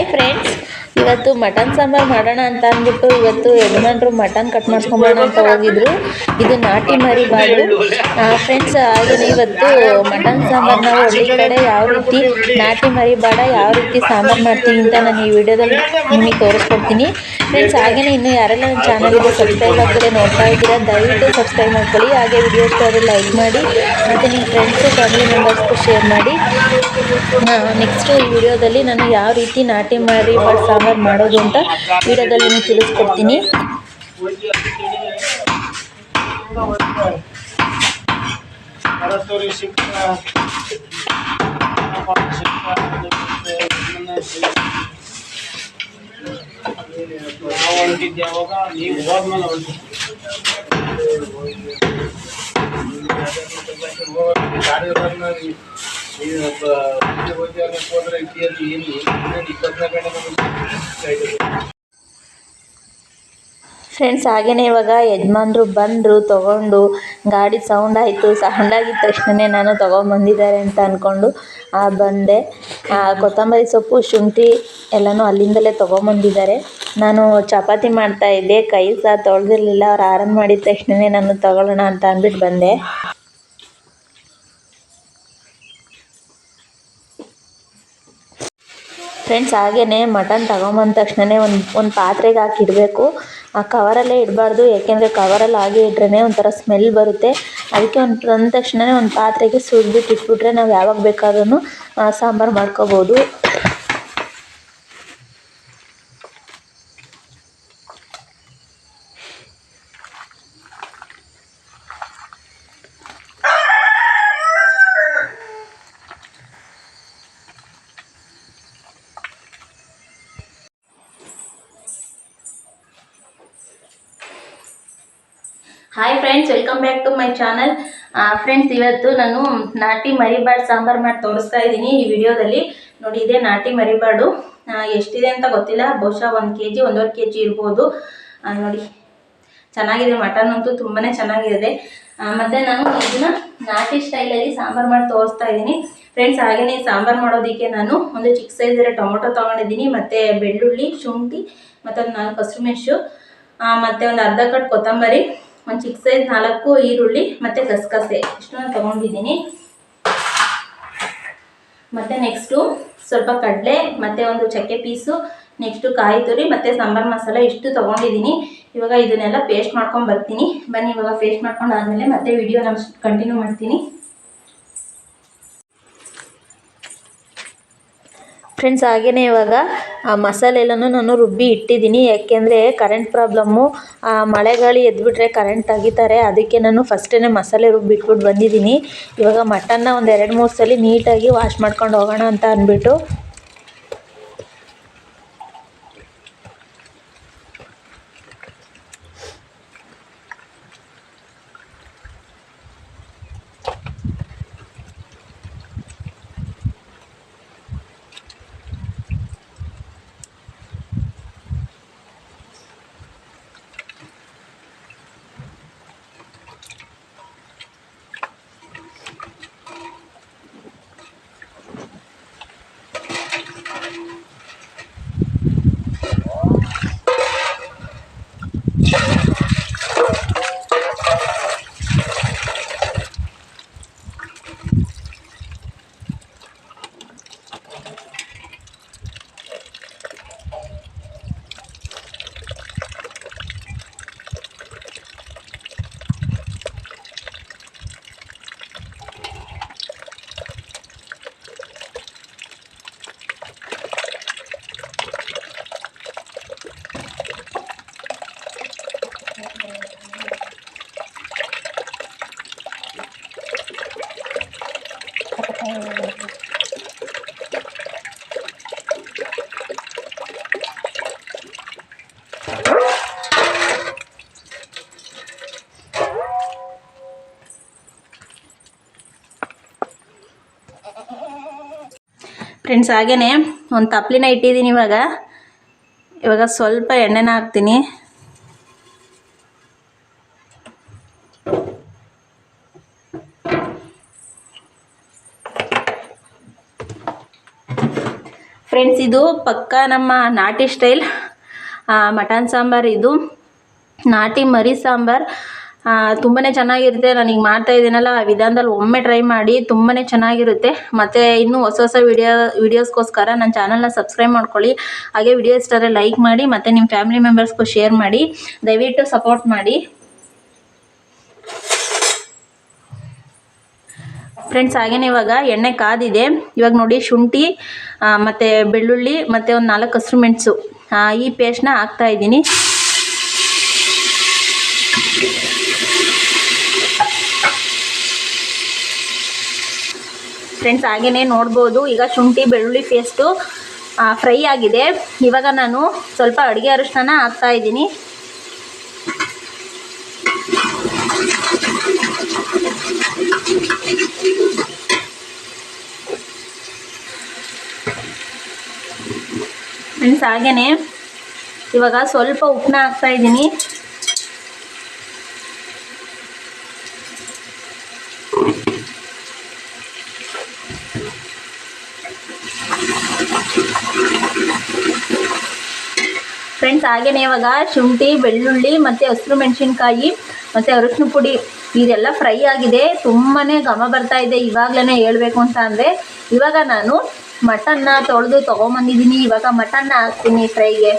Hi friends ಇವತ್ತು mutton sambar ಮಾಡೋಣ ಅಂತ ಅಂದ್ಬಿಟ್ಟು ಇವತ್ತು ಯಜಮಾನ್ರು ಮಟನ್ ಕಟ್ ಮಾಡಿಸ್ಕೊಂಬರೋಣ ಅಂತ ಹೋಗಿದ್ರು. ಇದು ನಾಟಿ ಮರಿ ಬಾಳು. ಫ್ರೆಂಡ್ಸ್ ಹಾಗೆಯೇ ಇವತ್ತು ಮಟನ್ ಸಾಂಬಾರ್ ನಾವು ಹಳ್ಳಿ ಕಡೆ ಯಾವ ರೀತಿ ನಾಟಿ ಮರಿ ಬಾಡ ಯಾವ ರೀತಿ ಸಾಂಬಾರು ಮಾಡ್ತೀವಿ ಅಂತ ನಾನು ಈ ವಿಡಿಯೋದಲ್ಲಿ ನಿಮಗೆ ತೋರಿಸ್ಕೊಡ್ತೀನಿ. ಫ್ರೆಂಡ್ಸ್ ಹಾಗೆಯೇ ಇನ್ನೂ ಯಾರೆಲ್ಲ ನನ್ನ ಚಾನಲ್ಗೆ ಸಬ್ಸ್ಕ್ರೈಬ್ ಆಗ್ತದೆ, ನೋಡ್ತಾ ಇದ್ದೀರಾ, ದಯವಿಟ್ಟು ಸಬ್ಸ್ಕ್ರೈಬ್ ಮಾಡ್ಕೊಳ್ಳಿ. ಹಾಗೆ ವಿಡಿಯೋ ಇಷ್ಟ ಲೈಕ್ ಮಾಡಿ, ಮತ್ತು ನಿಮ್ಮ ಫ್ರೆಂಡ್ಸು ಫ್ಯಾಮಿಲಿ ಮೆಂಬರ್ಸ್ಗೂ ಶೇರ್ ಮಾಡಿ. ನೆಕ್ಸ್ಟು ಈ ವಿಡಿಯೋದಲ್ಲಿ ನಾನು ಯಾವ ರೀತಿ ನಾಟಿ ಮರಿ ಬಾಡ್ ಸಾಂಬಾರು ಮಾಡೋದು ಅಂತ ವಿಡಿಯೋದಲ್ಲಿ ತಿಳಿಸ್ಕೊಡ್ತೀನಿ. ಹೊಂಟಿದ್ದೆ ಅವಾಗ ನೀವು ಹೋದ್ಮೇಲೆ ಫ್ರೆಂಡ್ಸ್ ಹಾಗೆಯೇ ಇವಾಗ ಯಜಮಾನ್ರು ಬಂದರು, ತೊಗೊಂಡು ಗಾಡಿ ಸೌಂಡ್ ಆಯಿತು ಸೌಂಡ್ ಆಗಿದ ತಕ್ಷಣ ನಾನು ತೊಗೊಂಬಂದಿದ್ದಾರೆ ಅಂತ ಅಂದ್ಕೊಂಡು ಬಂದೆ. ಕೊತ್ತಂಬರಿ ಸೊಪ್ಪು, ಶುಂಠಿ ಎಲ್ಲನೂ ಅಲ್ಲಿಂದಲೇ ತೊಗೊಂಬಂದಿದ್ದಾರೆ ನಾನು ಚಪಾತಿ ಮಾಡ್ತಾಯಿದ್ದೆ ಕೈ ಸಹ ತೊಳೆದಿರಲಿಲ್ಲ, ಅವ್ರು ಆರನ್ ಮಾಡಿದ ತಕ್ಷಣ ನಾನು ತೊಗೊಳ್ಳೋಣ ಅಂತ ಅಂದ್ಬಿಟ್ಟು ಬಂದೆ. ಫ್ರೆಂಡ್ಸ್ ಹಾಗೆಯೇ ಮಟನ್ ತಗೊಂಬಂದ ತಕ್ಷಣವೇ ಒಂದು ಒಂದು ಪಾತ್ರೆಗೆ ಹಾಕಿ ಇಡಬೇಕು ಆ ಕವರಲ್ಲೇ ಇಡಬಾರ್ದು, ಯಾಕೆಂದರೆ ಕವರಲ್ಲಿ ಹಾಗೆ ಇಟ್ರೇ ಒಂಥರ ಸ್ಮೆಲ್ ಬರುತ್ತೆ. ಅದಕ್ಕೆ ಒಂದು, ತಂದ ತಕ್ಷಣವೇ ಒಂದು ಪಾತ್ರೆಗೆ ಸುರಿದ್ಬಿಟ್ಟು ಇಟ್ಬಿಟ್ರೆ ನಾವು ಯಾವಾಗ ಬೇಕಾದ್ರೂ ಸಾಂಬಾರು ಮಾಡ್ಕೋಬೋದು. Friends welcome back to my channel friends ಇವತ್ತು ನಾನು ನಾಟಿ ಮರಿಬಾಡು ಸಾಂಬಾರು ಮಾಡಿ ತೋರಿಸ್ತಾ ಇದ್ದೀನಿ. ಈ ವಿಡಿಯೋದಲ್ಲಿ ನೋಡಿ ಇದೆ ನಾಟಿ ಮರಿಬಾಡು ಆ, ಎಷ್ಟಿದೆ ಅಂತ ಗೊತ್ತಿಲ್ಲ. ಬಹುಶಃ ಒಂದು ಕೆ ಜಿ ಒಂದೂವರೆ ಕೆ ಜಿ ಇರ್ಬೋದು ನೋಡಿ ಚೆನ್ನಾಗಿದೆ. ಮಟನ್ ಅಂತೂ ತುಂಬಾ ಚೆನ್ನಾಗಿದೆ. ಮತ್ತು ನಾನು ಇದನ್ನ ನಾಟಿ ಸ್ಟೈಲಲ್ಲಿ ಸಾಂಬಾರು ಮಾಡಿ ತೋರಿಸ್ತಾ ಇದ್ದೀನಿ. ಫ್ರೆಂಡ್ಸ್ ಹಾಗೆಯೇ ಸಾಂಬಾರು ಮಾಡೋದಕ್ಕೆ ನಾನು ಒಂದು ಚಿಕ್ಕ ಸೈಜ್ ಇರೋ ಟೊಮೊಟೊ ತೊಗೊಂಡಿದ್ದೀನಿ. ಮತ್ತು ಬೆಳ್ಳುಳ್ಳಿ ಶುಂಠಿ ಮತ್ತು ನಾಲ್ಕು ಹಸಿರು ಮೆಣಸು ಮತ್ತು ಒಂದು ಅರ್ಧ ಕಟ್ ಕೊತ್ತಂಬರಿ. ಒಂದು ಚಿಕ್ಕ ಸೈಜ್ ನಾಲ್ಕು ಈರುಳ್ಳಿ ಮತ್ತು ಗಸಗಸೆ. ಇಷ್ಟನ್ನು ತೊಗೊಂಡಿದ್ದೀನಿ. ಮತ್ತು ನೆಕ್ಸ್ಟು ಸ್ವಲ್ಪ ಕಡಲೆ, ಮತ್ತು ಒಂದು ಚಕ್ಕೆ ಪೀಸು ನೆಕ್ಸ್ಟು ಕಾಯಿ ತುರಿ, ಮತ್ತು ಸಾಂಬಾರು ಮಸಾಲ ಇಷ್ಟು ತೊಗೊಂಡಿದ್ದೀನಿ. ಇವಾಗ ಇದನ್ನೆಲ್ಲ ಪೇಸ್ಟ್ ಮಾಡ್ಕೊಂಡು ಬರ್ತೀನಿ. ಬನ್ನಿ, ಇವಾಗ ಪೇಸ್ಟ್ ಮಾಡ್ಕೊಂಡು ಆದಮೇಲೆ ಮತ್ತೆ ವಿಡಿಯೋ ನಾನು ಕಂಟಿನ್ಯೂ ಮಾಡ್ತೀನಿ. ಫ್ರೆಂಡ್ಸ್ ಹಾಗೆಯೇ ಇವಾಗ, ಆ ಎಲ್ಲನೂ ನಾನು ರುಬ್ಬಿ ಇಟ್ಟಿದ್ದೀನಿ. ಯಾಕೆಂದರೆ ಕರೆಂಟ್ ಪ್ರಾಬ್ಲಮ್ಮು ಮಳೆ ಗಾಳಿ ಎದ್ಬಿಟ್ರೆ ಕರೆಂಟ್ ತೆಗಿತಾರೆ. ಅದಕ್ಕೆ ನಾನು ಫಸ್ಟೇ ಮಸಾಲೆ ರುಬ್ಬಿ ಇಟ್ಬಿಟ್ಟು ಬಂದಿದ್ದೀನಿ. ಇವಾಗ ಮಟನ್ನ ಒಂದು ಎರಡು ಮೂರು ಸಲ ನೀಟಾಗಿ ವಾಶ್ ಮಾಡ್ಕೊಂಡು ಹೋಗೋಣ ಅಂತ ಅಂದ್ಬಿಟ್ಟು ಫ್ರೆಂಡ್ಸ್ ಹಾಗೆಯೇ ಒಂದು ತಪ್ಪಲಿನ ಇಟ್ಟಿದ್ದೀನಿ ಇವಾಗ. ಇವಾಗ ಸ್ವಲ್ಪ ಎಣ್ಣೆನ ಹಾಕ್ತೀನಿ. ಫ್ರೆಂಡ್ಸ್ ಇದು ಪಕ್ಕ ನಮ್ಮ ನಾಟಿ ಸ್ಟೈಲ್ ಮಟನ್ ಸಾಂಬಾರು ಇದು. ನಾಟಿ ಮರಿ ಸಾಂಬಾರು. ತುಂಬಾ ಚೆನ್ನಾಗಿರುತ್ತೆ. ನಾನು ಈಗ ಮಾಡ್ತಾ ಇದ್ದೀನಲ್ಲ, ಆ ವಿಧಾನದಲ್ಲಿ ಒಮ್ಮೆ ಟ್ರೈ ಮಾಡಿ ತುಂಬಾ ಚೆನ್ನಾಗಿರುತ್ತೆ. ಮತ್ತು ಇನ್ನೂ ಹೊಸ ಹೊಸ ವಿಡಿಯೋ ವೀಡಿಯೋಸ್ಗೋಸ್ಕರ ನನ್ನ ಚಾನಲ್ನ ಸಬ್ಸ್ಕ್ರೈಬ್ ಮಾಡ್ಕೊಳ್ಳಿ. ಹಾಗೆ ವಿಡಿಯೋ ಇಷ್ಟ ಆದರೆ ಲೈಕ್ ಮಾಡಿ, ಮತ್ತು ನಿಮ್ಮ ಫ್ಯಾಮಿಲಿ ಮೆಂಬರ್ಸ್ಗೂ ಶೇರ್ ಮಾಡಿ. ದಯವಿಟ್ಟು ಸಪೋರ್ಟ್ ಮಾಡಿ. ಫ್ರೆಂಡ್ಸ್ ಹಾಗೇನೆ ಇವಾಗ ಎಣ್ಣೆ ಕಾದಿದೆ. ಇವಾಗ ನೋಡಿ ಶುಂಠಿ ಮತ್ತು ಬೆಳ್ಳುಳ್ಳಿ, ಮತ್ತು ಒಂದು ನಾಲ್ಕು ಹಸಿರು ಮೆಣಸು. ಈ ಪೇಸ್ಟ್ನ ಹಾಕ್ತಾ ಇದ್ದೀನಿ. ಫ್ರೆಂಡ್ಸ್ ಹಾಗೇನೆ ನೋಡ್ಬೋದು. ಈಗ ಶುಂಠಿ, ಬೆಳ್ಳುಳ್ಳಿ ಪೇಸ್ಟು ಫ್ರೈ ಆಗಿದೆ. ಇವಾಗ ನಾನು ಸ್ವಲ್ಪ ಅಡುಗೆ ಅರಿಶಿನ ಹಾಕ್ತಾ ಫ್ರೆಂಡ್ಸ್ ಹಾಗೇನೆ ಇವಾಗ ಸ್ವಲ್ಪ ಉಪ್ಪನ್ನ ಹಾಕ್ತಾ ಇದ್ದೀನಿ ಫ್ರೆಂಡ್ಸ್ ಹಾಗೇನೆ ಇವಾಗ ಶುಂಠಿ ಬೆಳ್ಳುಳ್ಳಿ ಮತ್ತು ಹಸಿರು ಮೆಣಸಿನ್ಕಾಯಿ ಮತ್ತು ಅರಿಶಿನ ಪುಡಿ ಇದೆಲ್ಲ ಫ್ರೈ ಆಗಿದೆ. ತುಂಬಾ ಘಮ ಬರ್ತಾ ಇದೆ. ಇವಾಗಲೇ ಹೇಳಬೇಕು ಅಂತ ಅಂದರೆ, ಇವಾಗ ನಾನು ಮಟನ್ನ ತೊಳೆದು ತೊಗೊಂಬಂದಿದ್ದೀನಿ. ಇವಾಗ ಮಟನ್ನ ಹಾಕ್ತೀನಿ ಫ್ರೈಗೆ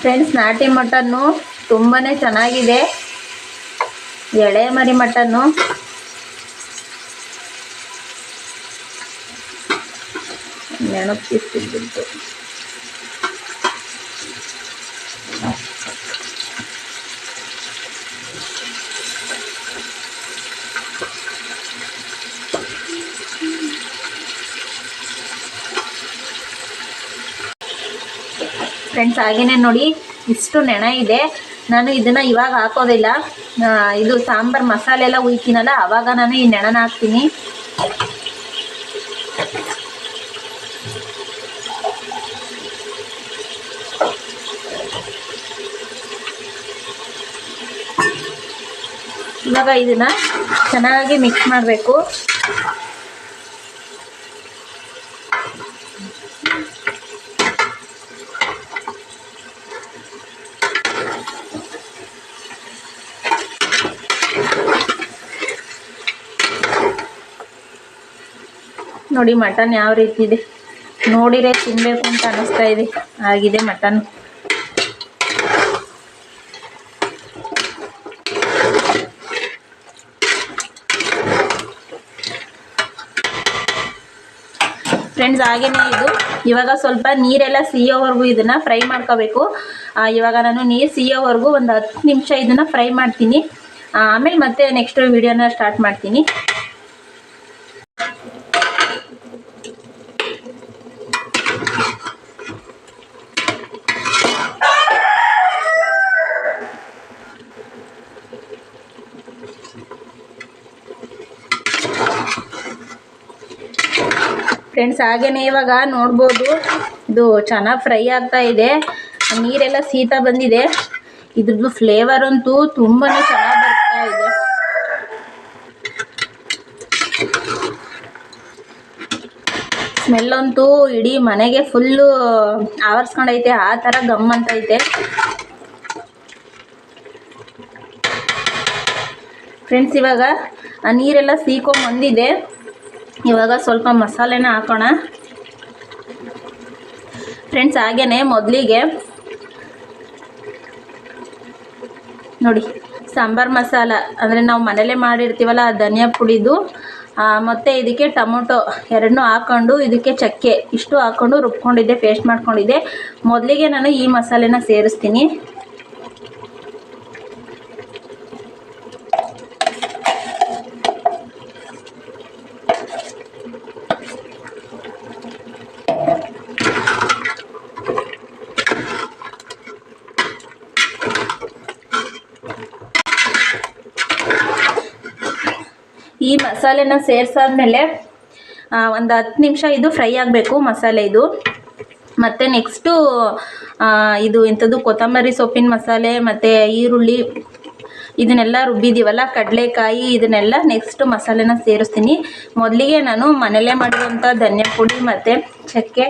ಫ್ರೆಂಡ್ಸ್ ನಾಟಿ ಮಟನ್ನು ತುಂಬಾ ಚೆನ್ನಾಗಿದೆ. ಎಳೆ ಮರಿ ಮಟನ್ನು ನೆನಪಿಸ್ತಿದ್ದು ಫ್ರೆಂಡ್ಸ್ ಹಾಗೇನೆ ನೋಡಿ, ಇಷ್ಟು ನೆಣ ಇದೆ. ನಾನು ಇದನ್ನು ಇವಾಗ ಹಾಕೋದಿಲ್ಲ. ಇದು ಸಾಂಬಾರು ಮಸಾಲೆ ಎಲ್ಲ ಉಯ್ತೀನಲ್ಲ ಆವಾಗ ನಾನು ಈ ನೆಣನ ಹಾಕ್ತೀನಿ. ಇವಾಗ ಇದನ್ನ ಚೆನ್ನಾಗಿ ಮಿಕ್ಸ್ ಮಾಡಬೇಕು. ನೋಡಿ ಮಟನ್ ಯಾವ ರೀತಿ ಇದೆ. ನೋಡಿರೇ ತಿನ್ನಬೇಕು ಅಂತ ಅನಿಸ್ತಾ ಇದೆ. ಆಗಿದೆ ಮಟನ್. ಫ್ರೆಂಡ್ಸ್ ಹಾಗೇನೆ ಇದು. ಇವಾಗ ಸ್ವಲ್ಪ ನೀರೆಲ್ಲ ಸಿಯೋವರೆಗೂ ಇದನ್ನ ಫ್ರೈ ಮಾಡ್ಕೋಬೇಕು. ಇವಾಗ ನಾನು ನೀರು ಸಿಯೋವರೆಗೂ ಒಂದು ಹತ್ತು ನಿಮಿಷ ಇದನ್ನ ಫ್ರೈ ಮಾಡ್ತೀನಿ. ಆಮೇಲೆ ಮತ್ತೆ ನೆಕ್ಸ್ಟ್ ವಿಡಿಯೋನ ಸ್ಟಾರ್ಟ್ ಮಾಡ್ತೀನಿ. ಫ್ರೆಂಡ್ಸ್ ಹಾಗೇನೆ ಇವಾಗ ನೋಡ್ಬೋದು. ಇದು ಚೆನ್ನಾಗಿ ಫ್ರೈ ಆಗ್ತಾ ಇದೆ. ನೀರೆಲ್ಲ ಸೀತಾ ಬಂದಿದೆ. ಇದ್ರದ್ದು ಫ್ಲೇವರ್ ಅಂತೂ ತುಂಬಾ ಚೆನ್ನಾಗಿ ಬರ್ತಾ ಇದೆ. ಸ್ಮೆಲ್ ಅಂತೂ ಇಡೀ ಮನೆಗೆ ಫುಲ್ಲು ಆವರಿಸ್ಕೊಂಡೈತೆ. ಆ ಥರ ಗಮ್ ಅಂತ ಐತೆ ಫ್ರೆಂಡ್ಸ್ ಇವಾಗ ಆ ನೀರೆಲ್ಲ ಸೀಕೊಂಬಂದಿದೆ ಇವಾಗ ಸ್ವಲ್ಪ ಮಸಾಲೆನ ಹಾಕೋಣ. ಫ್ರೆಂಡ್ಸ್ ಹಾಗೇನೆ ಮೊದಲಿಗೆ ನೋಡಿ, ಸಾಂಬಾರು ಮಸಾಲ, ಅಂದರೆ ನಾವು ಮನೇಲೇ ಮಾಡಿರ್ತೀವಲ್ಲ, ಆ ಧನಿಯಾ ಪುಡಿದು ಮತ್ತೆ ಇದಕ್ಕೆ ಟೊಮೊಟೊ ಎರಡನ್ನೂ ಹಾಕ್ಕೊಂಡು ಇದಕ್ಕೆ ಚಕ್ಕೆ ಇಷ್ಟು ಹಾಕ್ಕೊಂಡು ರುಬ್ಕೊಂಡಿದ್ದೆ ಪೇಸ್ಟ್ ಮಾಡ್ಕೊಂಡಿದ್ದೆ. ಮೊದಲಿಗೆ ನಾನು ಈ ಮಸಾಲೆನ ಸೇರಿಸ್ತೀನಿ ಈ ಮಸಾಲೆನ ಸೇರಿಸಾದ್ಮೇಲೆ ಒಂದು ಹತ್ತು ನಿಮಿಷ ಇದು ಫ್ರೈ ಆಗಬೇಕು ಮಸಾಲೆ ಇದು. ಮತ್ತು ನೆಕ್ಸ್ಟು ಇದು ಎಂಥದ್ದು ಕೊತ್ತಂಬರಿ ಸೊಪ್ಪಿನ ಮಸಾಲೆ, ಮತ್ತು ಈರುಳ್ಳಿ, ಇದನ್ನೆಲ್ಲ ರುಬ್ಬಿದ್ದೀವಲ್ಲ, ಕಡಲೆಕಾಯಿ, ಇದನ್ನೆಲ್ಲ ನೆಕ್ಸ್ಟ್ ಮಸಾಲೆನ ಸೇರಿಸ್ತೀನಿ. ಮೊದಲಿಗೆ ನಾನು ಮನೇಲೇ ಮಾಡಿರುವಂಥ ಧನ್ಯ ಪುಡಿ ಮತ್ತು ಚಕ್ಕೆ,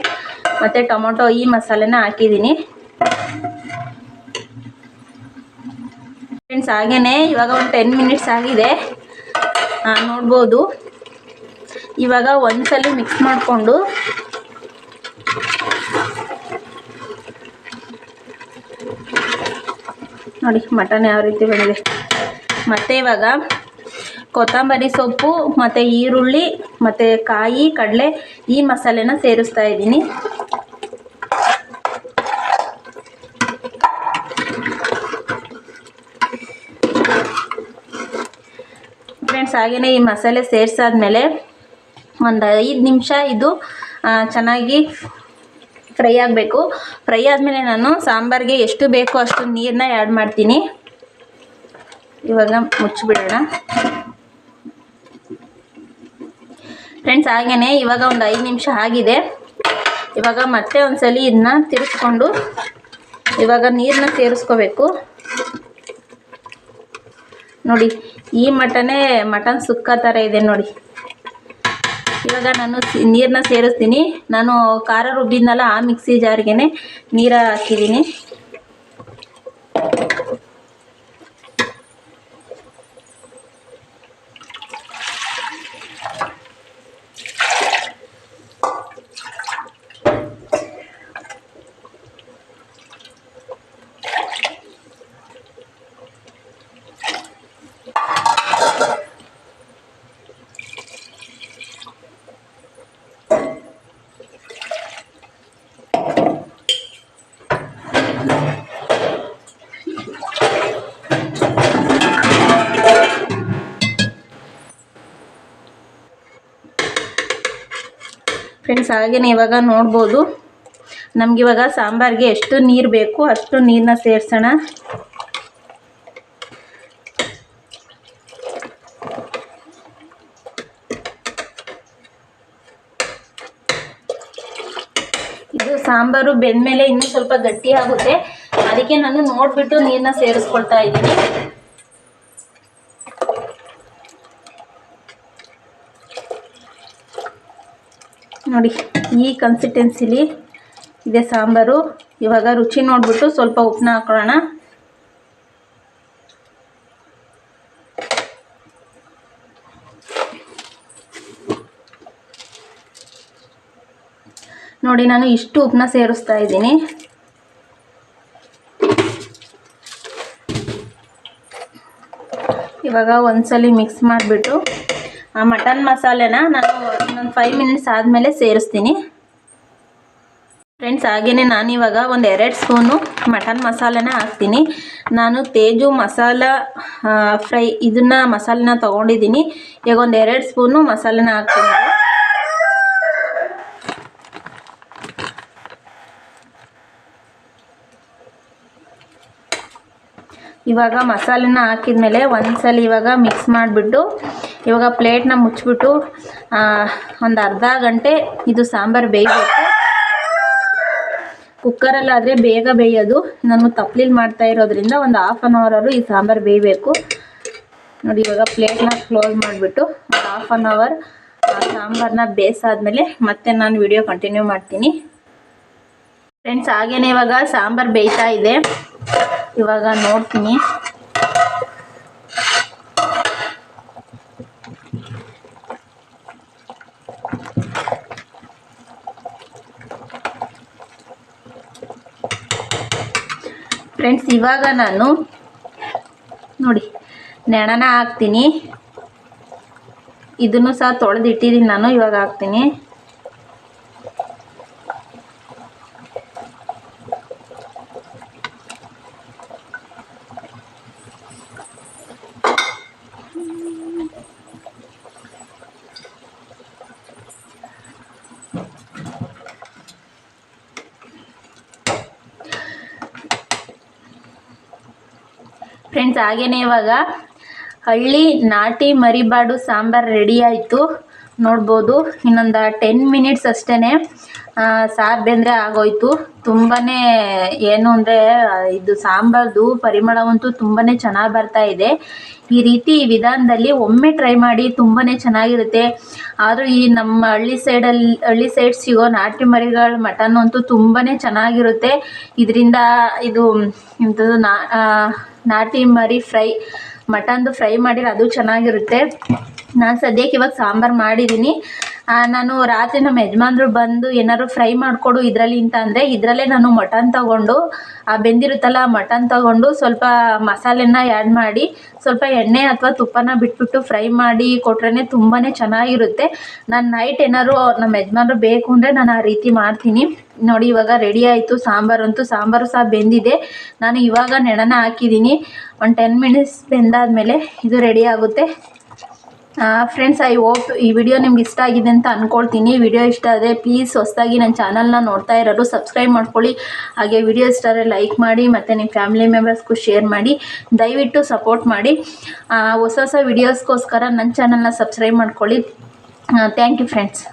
ಮತ್ತು ಟೊಮೊಟೊ ಈ ಮಸಾಲೆನ ಹಾಕಿದ್ದೀನಿ. ಫ್ರೆಂಡ್ಸ್ ಹಾಗೇ ಇವಾಗ ಒಂದು ಟೆನ್ ಮಿನಿಟ್ಸ್ ಆಗಿದೆ. ನೋಡ್ಬೋದು. ಇವಾಗ ಒಂದ್ಸಲಿ ಮಿಕ್ಸ್ ಮಾಡಿಕೊಂಡು ನೋಡಿ ಮಟನ್ ಯಾವ ರೀತಿ ಬಂದಿದೆ ಮತ್ತು ಇವಾಗ ಕೊತ್ತಂಬರಿ ಸೊಪ್ಪು, ಮತ್ತು ಈರುಳ್ಳಿ, ಮತ್ತು ಕಾಯಿ, ಕಡಲೆ ಈ ಮಸಾಲೆನ ಸೇರಿಸ್ತಾ ಇದ್ದೀನಿ ಫ್ರೆಂಡ್ಸ್ ಹಾಗೆಯೇ ಈ ಮಸಾಲೆ ಸೇರಿಸಾದ್ಮೇಲೆ ಒಂದು ಐದು ನಿಮಿಷ ಇದು ಚೆನ್ನಾಗಿ ಫ್ರೈ ಆಗಬೇಕು. ಫ್ರೈ ಆದಮೇಲೆ ನಾನು ಸಾಂಬಾರಿಗೆ ಎಷ್ಟು ಬೇಕೋ ಅಷ್ಟು ನೀರನ್ನ ಆ್ಯಡ್ ಮಾಡ್ತೀನಿ. ಇವಾಗ ಮುಚ್ಚಿಬಿಡೋಣ. ಫ್ರೆಂಡ್ಸ್ ಹಾಗೆಯೇ ಇವಾಗ ಒಂದು ಐದು ನಿಮಿಷ ಆಗಿದೆ. ಇವಾಗ ಮತ್ತೆ ಒಂದ್ಸಲಿ ಇದನ್ನ ತಿರ್ಸ್ಕೊಂಡು ಇವಾಗ ನೀರನ್ನ ಸೇರಿಸ್ಕೋಬೇಕು. ನೋಡಿ ಈ ಮಟನೇ ಮಟನ್ ಸುಕ್ಕ ಥರ ಇದೆ ನೋಡಿ. ಇವಾಗ ನಾನು ನೀರನ್ನ ಸೇರಿಸ್ತೀನಿ. ನಾನು ಖಾರ ರುಬ್ಬಿದ್ನಲ್ಲ ಆ ಮಿಕ್ಸಿ ಜಾರ್ಗೆ ನೀರ ಹಾಕಿದ್ದೀನಿ. ಫ್ರೆಂಡ್ಸ್ ಹಾಗೆಯೇ ಇವಾಗ ನೋಡ್ಬೋದು. ನಮಗಿವಾಗ ಸಾಂಬಾರಿಗೆ ಎಷ್ಟು ನೀರು ಬೇಕು ಅಷ್ಟು ನೀರನ್ನ ಸೇರಿಸೋಣ. ಇದು ಸಾಂಬಾರು ಬೆಂದಮೇಲೆ ಇನ್ನೂ ಸ್ವಲ್ಪ ಗಟ್ಟಿ ಆಗುತ್ತೆ. ಅದಕ್ಕೆ ನಾನು ನೋಡಿಬಿಟ್ಟು ನೀರನ್ನ ಸೇರಿಸ್ಕೊಳ್ತಾ ಇದ್ದೀನಿ. ನೋಡಿ, ಈ ಕನ್ಸಿಸ್ಟೆನ್ಸಿಲಿ ಇದೆ ಸಾಂಬಾರು. ಇವಾಗ ರುಚಿ ನೋಡಿಬಿಟ್ಟು ಸ್ವಲ್ಪ ಉಪ್ಪನ್ನ ಹಾಕೊಳ್ಳೋಣ. ನೋಡಿ, ನಾನು ಇಷ್ಟು ಉಪ್ಪನ್ನ ಸೇರಿಸ್ತಾ ಇದ್ದೀನಿ. ಇವಾಗ ಒಂದ್ಸಲಿ ಮಿಕ್ಸ್ ಮಾಡಿಬಿಟ್ಟು ಆ ಮಟನ್ ಮಸಾಲೆನ ನಾನು ಇನ್ನೊಂದು ಫೈವ್ ಮಿನಿಟ್ಸ್ ಆದಮೇಲೆ ಸೇರಿಸ್ತೀನಿ. ಫ್ರೆಂಡ್ಸ್ ಹಾಗೆಯೇ ನಾನಿವಾಗ ಒಂದು ಎರಡು ಸ್ಪೂನು ಮಟನ್ ಮಸಾಲೆನ ಹಾಕ್ತೀನಿ. ನಾನು ತೇಜು ಮಸಾಲ ಫ್ರೈ ಇದನ್ನು ಮಸಾಲೆನ ತೊಗೊಂಡಿದ್ದೀನಿ. ಈಗ ಒಂದು ಎರಡು ಸ್ಪೂನು ಮಸಾಲೆನ ಹಾಕ್ತೀನಿ. ಇವಾಗ ಮಸಾಲೆನ ಹಾಕಿದ್ಮೇಲೆ ಒಂದ್ಸಲ ಇವಾಗ ಮಿಕ್ಸ್ ಮಾಡಿಬಿಟ್ಟು ಇವಾಗ ಪ್ಲೇಟ್ನ ಮುಚ್ಚಿಬಿಟ್ಟು ಒಂದು ಅರ್ಧ ಗಂಟೆ ಇದು ಸಾಂಬಾರು ಬೇಯಬೇಕು. ಕುಕ್ಕರಲ್ಲಾದರೆ ಬೇಗ ಬೇಯೋದು. ನಾನು ತಪ್ಲಿಲ್ ಮಾಡ್ತಾ ಇರೋದ್ರಿಂದ ಒಂದು ಹಾಫ್ ಆನ್ ಅವರ್ ಈ ಸಾಂಬಾರು ಬೇಯಬೇಕು. ನೋಡಿ ಇವಾಗ ಪ್ಲೇಟ್ನ ಕ್ಲೋಸ್ ಮಾಡಿಬಿಟ್ಟು ಒಂದು ಹಾಫ್ ಆನ್ ಅವರ್ ಸಾಂಬಾರನ್ನ ಬೇಯಿಸಾದ್ಮೇಲೆ ಮತ್ತೆ ನಾನು ವಿಡಿಯೋ ಕಂಟಿನ್ಯೂ ಮಾಡ್ತೀನಿ. ಫ್ರೆಂಡ್ಸ್ ಹಾಗೇನೆ ಇವಾಗ ಸಾಂಬಾರು ಬೇಯ್ತಾ ಇದೆ. ಇವಾಗ ನೋಡ್ತೀನಿ. ಫ್ರೆಂಡ್ಸ್ ಇವಾಗ ನಾನು ನೋಡಿ ನೆಣನ ಹಾಕ್ತೀನಿ. ಇದನ್ನು ಸಹ ತೊಳೆದಿಟ್ಟಿದ್ದೀನಿ ನಾನು ಇವಾಗ ಹಾಕ್ತೀನಿ. ಫ್ರೆಂಡ್ಸ್ ಹಾಗೇನೆ ಇವಾಗ ಹಳ್ಳಿ ನಾಟಿ ಮರಿಬಾಡು ಸಾಂಬಾರು ರೆಡಿ ಆಯಿತು. ನೋಡ್ಬೋದು ಇನ್ನೊಂದು ಟೆನ್ ಮಿನಿಟ್ಸ್ ಅಷ್ಟೇ ಸಾರು ಬೆಂದರೆ ಆಗೋಯ್ತು. ತುಂಬಾ ಏನು ಅಂದರೆ, ಇದು ಸಾಂಬಾರ್ದು ಪರಿಮಳವಂತೂ ತುಂಬಾ ಚೆನ್ನಾಗಿ ಬರ್ತಾ ಇದೆ. ಈ ರೀತಿ ವಿಧಾನದಲ್ಲಿ ಒಮ್ಮೆ ಟ್ರೈ ಮಾಡಿ ತುಂಬಾ ಚೆನ್ನಾಗಿರುತ್ತೆ. ಆದರೂ ಈ ನಮ್ಮ ಹಳ್ಳಿ ಸೈಡಲ್ಲಿ ಹಳ್ಳಿ ಸೈಡ್ ಸಿಗೋ ನಾಟಿ ಮರಿಗಳ ಮಟನ್ ಅಂತೂ ತುಂಬಾ ಚೆನ್ನಾಗಿರುತ್ತೆ. ಇದರಿಂದ ಇದು, ಇಂಥದ್ದು ನಾಟಿ ಮರಿ ಫ್ರೈ ಮಟನ್ದು ಫ್ರೈ ಮಾಡಿದ್ರೆ ಅದು ಚೆನ್ನಾಗಿರುತ್ತೆ. ನಾನು ಸದ್ಯಕ್ಕೆ ಇವಾಗ ಸಾಂಬಾರು ಮಾಡಿದ್ದೀನಿ ನಾನು ರಾತ್ರಿ ನಮ್ಮ ಯಜಮಾನ್ರು ಬಂದು ಏನಾದ್ರು ಫ್ರೈ ಮಾಡಿಕೊಡು ಇದರಲ್ಲಿ ಅಂತ ಅಂದರೆ ಇದರಲ್ಲೇ ನಾನು ಮಟನ್ ತಗೊಂಡು, ಆ, ಬೆಂದಿರುತ್ತಲ್ಲ ಮಟನ್ ತಗೊಂಡು ಸ್ವಲ್ಪ ಮಸಾಲೆನ ಆ್ಯಡ್ ಮಾಡಿ, ಸ್ವಲ್ಪ ಎಣ್ಣೆ ಅಥವಾ ತುಪ್ಪನ ಬಿಟ್ಬಿಟ್ಟು ಫ್ರೈ ಮಾಡಿ ಕೊಟ್ರೇ ತುಂಬಾ ಚೆನ್ನಾಗಿರುತ್ತೆ. ನಾನು ನೈಟ್ ಏನಾದ್ರು ನಮ್ಮ ಯಜಮಾನ್ರು ಬೇಕು ಅಂದರೆ ನಾನು ಆ ರೀತಿ ಮಾಡ್ತೀನಿ. ನೋಡಿ ಇವಾಗ ರೆಡಿ ಆಯಿತು, ಸಾಂಬಾರು ಅಂತೂ ಸಾಂಬಾರು ಸಹ ಬೆಂದಿದೆ. ನಾನು ಇವಾಗ ನೆಣನ ಹಾಕಿದ್ದೀನಿ. ಒಂದು ಟೆನ್ ಮಿನಿಟ್ಸ್ ಬೆಂದಾದಮೇಲೆ ಇದು ರೆಡಿ ಆಗುತ್ತೆ. ಫ್ರೆಂಡ್ಸ್ ಐ ಹೋಪ್ ಈ ವಿಡಿಯೋ ನಿಮ್ಗೆ ಇಷ್ಟ ಆಗಿದೆ ಅಂತ ಅಂದ್ಕೊಳ್ತೀನಿ ವಿಡಿಯೋ ಇಷ್ಟ ಆದರೆ ಪ್ಲೀಸ್ ಹೊಸದಾಗಿ ನನ್ನ ಚಾನಲ್ನ ನೋಡ್ತಾ ಇರೋರು ಸಬ್ಸ್ಕ್ರೈಬ್ ಮಾಡ್ಕೊಳ್ಳಿ. ಹಾಗೆ ವಿಡಿಯೋ ಇಷ್ಟ ಆದರೆ ಲೈಕ್ ಮಾಡಿ, ಮತ್ತು ನಿಮ್ಮ ಫ್ಯಾಮಿಲಿ ಮೆಂಬರ್ಸ್ಗೂ ಶೇರ್ ಮಾಡಿ. ದಯವಿಟ್ಟು ಸಪೋರ್ಟ್ ಮಾಡಿ. ಹೊಸ ಹೊಸ ವಿಡಿಯೋಸ್ಗೋಸ್ಕರ ನನ್ನ ಚಾನಲ್ನ ಸಬ್ಸ್ಕ್ರೈಬ್ ಮಾಡ್ಕೊಳ್ಳಿ. Thank you friends